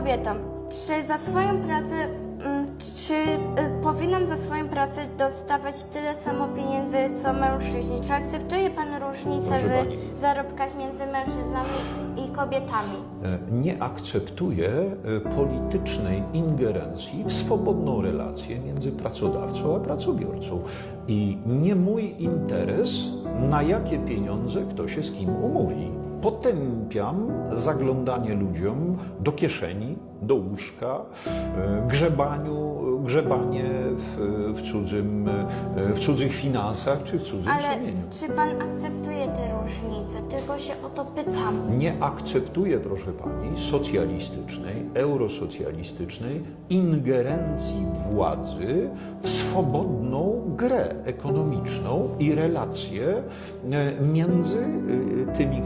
kobietom, czy za swoją pracę, mm, czy y, powinnam za swoją pracę dostawać tyle samo pieniędzy co mężczyźni? Czy akceptuje Pan różnicę Proszę w zarobkach między mężczyznami i kobietami? E, nie akceptuje e, politycznej ingerencji w swobodną relację między pracodawcą a pracobiorcą. I nie mój interes, na jakie pieniądze kto się z kim umówi. Potępiam zaglądanie ludziom do kieszeni, do łóżka, grzebaniu, grzebanie w, w, cudzym, w cudzych finansach czy w cudzym Ale sumieniu. czy Pan akceptuje te różnice? Tylko się o to pytam. Nie akceptuję, proszę pani, socjalistycznej, eurosocjalistycznej ingerencji władzy w swobodną grę ekonomiczną i relacje e, między e, tymi,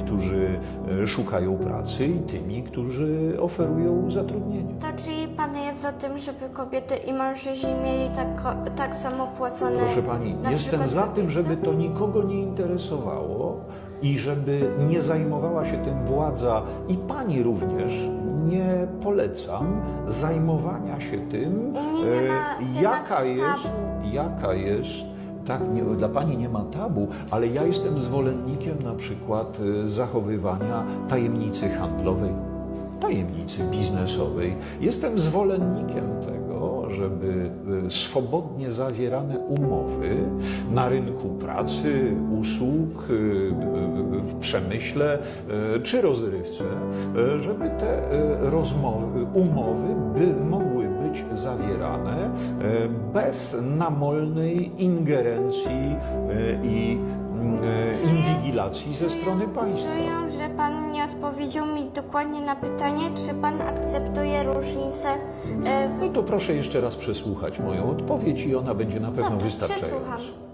szukają pracy i tymi, którzy oferują zatrudnienie. To czyli Pan jest za tym, żeby kobiety i mężczyźni mieli tak, tak samo płacone? Proszę pani, jestem za tym, żeby to nikogo nie interesowało i żeby nie zajmowała się tym władza i pani również. Nie polecam zajmowania się tym, Nie, nie ma e, temat jaka tabu. jest, jaka jest. Tak, nie, dla pani nie ma tabu, ale ja jestem zwolennikiem na przykład e, zachowywania tajemnicy handlowej, tajemnicy biznesowej. Jestem zwolennikiem tego, żeby e, swobodnie zawierane umowy na rynku pracy, usług, e, w przemyśle czy rozrywce, żeby te rozmowy, umowy by mogły być zawierane e, bez namolnej ingerencji e, i e, inwigilacji ze strony państwa. Czuję, że Pan nie odpowiedział mi dokładnie na pytanie, czy Pan akceptuje różnicę e, w No to proszę jeszcze raz przesłuchać moją odpowiedź i ona będzie na pewno wystarczająca. przesłucham.